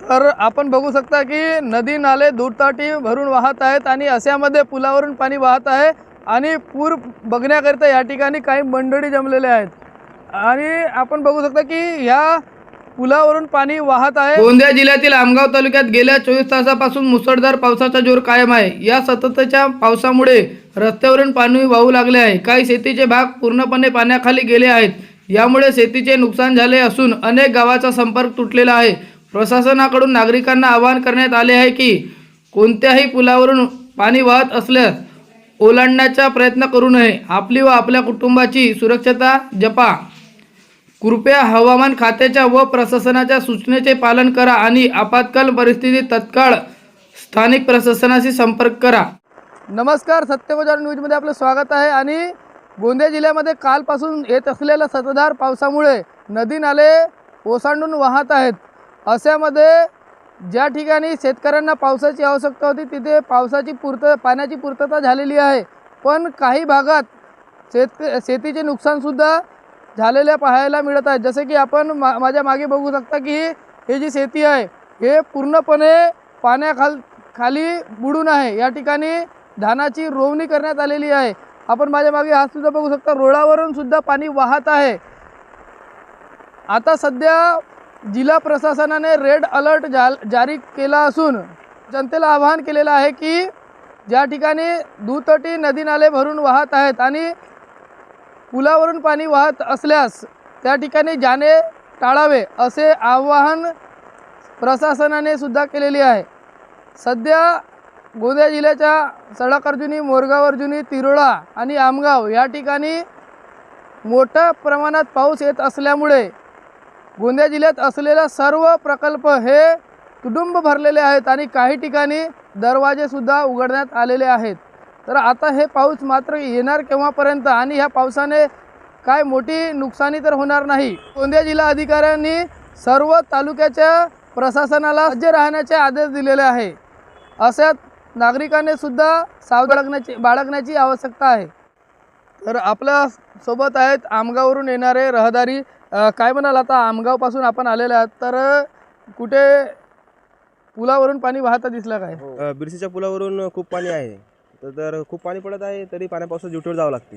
तर आपण बघू शकता की नदी नाले दुरताटी भरून वाहत आहेत आणि अशामध्ये पुलावरून पाणी वाहत आहे आणि पूर बघण्याकरिता या ठिकाणी काही मंडळी जमलेले आहेत. आणि आपण बघू शकता की ह्या पुलावरून पाणी वाहत आहे. गोंदिया जिल्ह्यातील आमगाव तालुक्यात गेल्या चोवीस तासापासून मुसळधार पावसाचा जोर कायम आहे. या सततच्या पावसामुळे रस्त्यावरून पाणी वाहू लागले आहे. काही शेतीचे भाग पूर्णपणे पाण्याखाली गेले आहेत. यामुळे शेतीचे नुकसान झाले असून अनेक गावाचा संपर्क तुटलेला आहे. प्रशासनाकडून नागरिकांना आवाहन करण्यात आले आहे की कोणत्याही पुलावरून पाणी वाहत असल्यास ओलांडण्याचा प्रयत्न करू नये. आपली व आपल्या कुटुंबाची सुरक्षता जपा. कृपया हवामान खात्याच्या व प्रशासनाच्या सूचनेचे पालन करा आणि आपत्काल परिस्थितीत तत्काळ स्थानिक प्रशासनाशी संपर्क करा. नमस्कार सत्यबजार न्यूजमध्ये आपलं स्वागत आहे आणि गोंदिया जिल्ह्यामध्ये कालपासून येत असलेल्या सततधार पावसामुळे नदी नाले ओसांडून वाहत आहेत. अशामध्ये ज्या ठिकाणी शेतकऱ्यांना पावसाची आवश्यकता होती तिथे पावसाची पूर्त पाण्याची पूर्तता झालेली आहे. पण काही भागात शेत शेतीचे नुकसानसुद्धा झालेल्या पाहायला मिळत आहे. जसे की आपण मा माझ्या मागे बघू शकता की हे जी शेती आहे हे पूर्णपणे पाण्याखाल खाली बुडून आहे. या ठिकाणी धानाची रोवणी करण्यात आलेली आहे. आपण माझ्या मागे हा सुद्धा बघू शकता रोडावरून सुद्धा पाणी वाहत आहे. आता सध्या जिल्हा प्रशासनाने रेड अलर्ट जा जारी केला असून जनतेला आवाहन केलेलं आहे की ज्या ठिकाणी दुतटी नदी नाले भरून वाहत आहेत आणि पुलावरून पाणी वाहत असल्यास त्या ठिकाणी जाणे टाळावे असे आवाहन प्रशासनाने सुद्धा केलेले आहे. सध्या गोंदिया जिल्ह्याच्या सडाकर्जुनी मोरगावर्जुनी तिरोळा आणि आमगाव या ठिकाणी मोठ्या प्रमाणात पाऊस येत असल्यामुळे गोंदिया जिल्ह्यात असलेल्या सर्व प्रकल्प हे तुडुंब भरलेले आहेत आणि काही ठिकाणी दरवाजेसुद्धा उघडण्यात आलेले आहेत. तर आता हे पाऊस मात्र येणार केव्हापर्यंत आणि ह्या पावसाने काय मोठी नुकसानी तर होणार नाही. गोंदिया जिल्हा अधिकाऱ्यांनी सर्व तालुक्याच्या प्रशासनाला सज्ज राहण्याचे आदेश दिलेले आहे. अशात नागरिकांनी सुद्धा सावध बाळगण्याची बाळगण्याची आवश्यकता आहे. तर आपल्यासोबत आहेत आमगाववरून येणारे रहदारी. काय म्हणाल आता? आमगावपासून आपण आलेले आहात. तर कुठे पुलावरून पाणी वाहता दिसलं काय? अ, बिरसीच्या पुलावरून खूप पाणी आहे. तर तर खूप पाणी पडत आहे तरी पाण्या पावसात ड्युटीवर जावं लागते.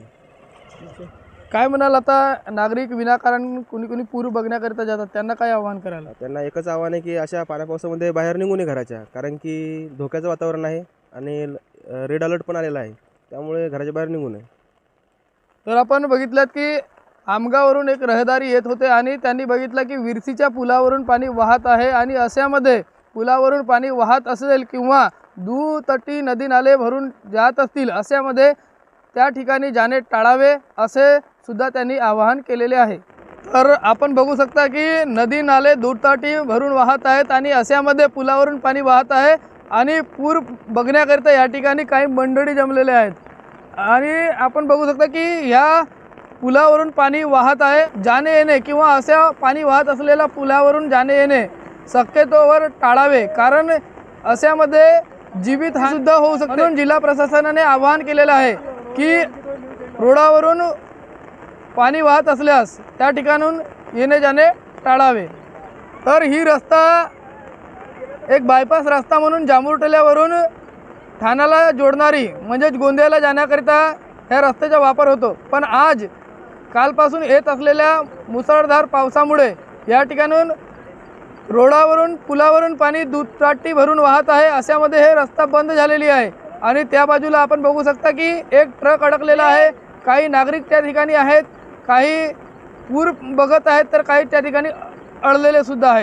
काय म्हणाल आता? नागरिक विनाकारण कुणी कुणी पूर बघण्याकरिता जातात. त्यांना काय आव्हान करायला त्यांना एकच आव्हान आहे की अशा पाण्या पावसामध्ये बाहेर निघू नये घराच्या. कारण की धोक्याचं वातावरण आहे आणि रेड अलर्ट पण आलेला आहे. त्यामुळे घराच्या बाहेर निघू नये. तर आपण बघितलं की आमगावरून एक रहदारी येत होते आणि त्यांनी बघितलं की विरसीच्या पुलावरून पाणी वाहत आहे आणि अशामध्ये पुलावरून पाणी वाहत असेल किंवा दुतटी नदी नाले भरून जात असतील अशामध्ये त्या ठिकाणी जाणे टाळावे असे सुद्धा त्यांनी आवाहन केलेले आहे. तर आपण बघू शकता की नदी नाले दुतटी भरून वाहत आहेत आणि अशामध्ये पुलावरून पाणी वाहत आहे आणि पूर बघण्याकरिता या ठिकाणी काही मंडळी जमलेले आहेत. आणि आपण बघू शकता की ह्या पुलावरून पाणी वाहत आहे जाणे येणे किंवा अशा पाणी वाहत असलेल्या पुलावरून जाणे येणे शक्यतोवर टाळावे कारण अशामध्ये जीवित सुद्धा होऊ शकतो. म्हणून जिल्हा प्रशासनाने आवाहन केलेलं आहे की रोडावरून पाणी वाहत असल्यास त्या ठिकाणून येणे जाणे टाळावे. तर ही रस्ता एक बायपास रस्ता म्हणून जांभुर्टल्यावरून ठाण्याला जोडणारी म्हणजेच गोंदियाला जाण्याकरिता ह्या रस्त्याचा वापर होतो. पण आज कालपासून येत असलेल्या मुसळधार पावसामुळे या ठिकाणून रोडावरून पुलावरून पाणी दुचाटी भरून वाहत आहे अशामध्ये हे रस्ता बंद झालेली आहे. आणि त्या बाजूला आपण बघू शकता की एक ट्रक अडकलेला आहे. काही नागरिक त्या ठिकाणी आहेत काही पूर बघत आहेत तर काही त्या ठिकाणी अडलेले सुद्धा आहेत.